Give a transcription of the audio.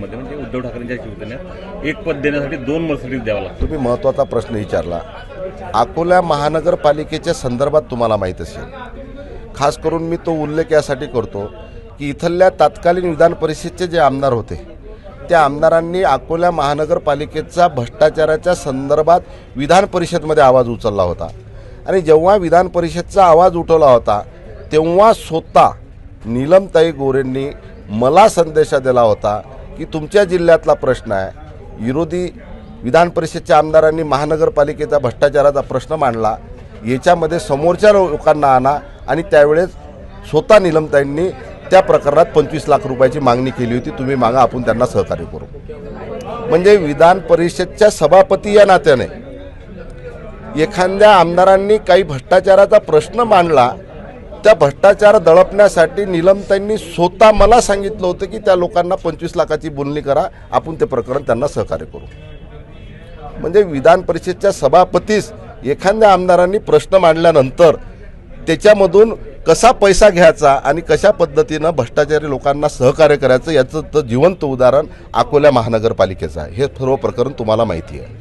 मतदारसंघामध्ये म्हणजे उद्धव ठाकरेंच्या शिवसेनेत एक पद देण्यासाठी दोन मर्सिडीज द्यावं लागतं तुम्ही महत्त्वाचा प्रश्न विचारला. अकोला महानगरपालिकेच्या संदर्भात तुम्हाला माहीत असेल. खास करून मी तो उल्लेख यासाठी करतो की इथल्या तत्कालीन विधान परिषदचे जे आमदार होते त्या आमदारांनी अकोला महानगरपालिकेचा भ्रष्टाचाराच्या संदर्भात विधान परिषदमध्ये आवाज उचलला होता. आणि जेव्हा विधान परिषदचा आवाज उठवला होता तेव्हा स्वतः नीलमताई गोरेंनी मला संदेश दिला होता की तुमच्या जिल्ह्यातला प्रश्न आहे. विरोधी विधान परिषदच्या आमदारांनी महानगरपालिकेचा भ्रष्टाचाराचा प्रश्न मांडला. याच्यामध्ये समोरच्या लोकांना आणा आणि त्यावेळेस स्वतः निलमताईंनी त्या प्रकरणात पंचवीस लाख रुपयाची मागणी केली होती. तुम्ही मागा आपण त्यांना सहकार्य करू. म्हणजे विधान परिषदच्या सभापती या नात्याने एखाद्या आमदारांनी काही भ्रष्टाचाराचा प्रश्न मांडला त्या भ्रष्टाचार दळपण्यासाठी निलमताईंनी स्वतः मला सांगितलं होतं की त्या लोकांना पंचवीस लाखाची बोलणी करा आपण ते प्रकरण त्यांना सहकार्य करू. म्हणजे विधान परिषदच्या सभापतीस एखाद्या आमदारांनी प्रश्न मांडल्यानंतर त्याच्यामधून कसा पैसा घ्यायचा आणि कशा पद्धतीनं भ्रष्टाचारी लोकांना सहकार्य करायचं याचं तर जिवंत उदाहरण अकोल्या महानगरपालिकेचं आहे. हे सर्व प्रकरण तुम्हाला माहिती आहे.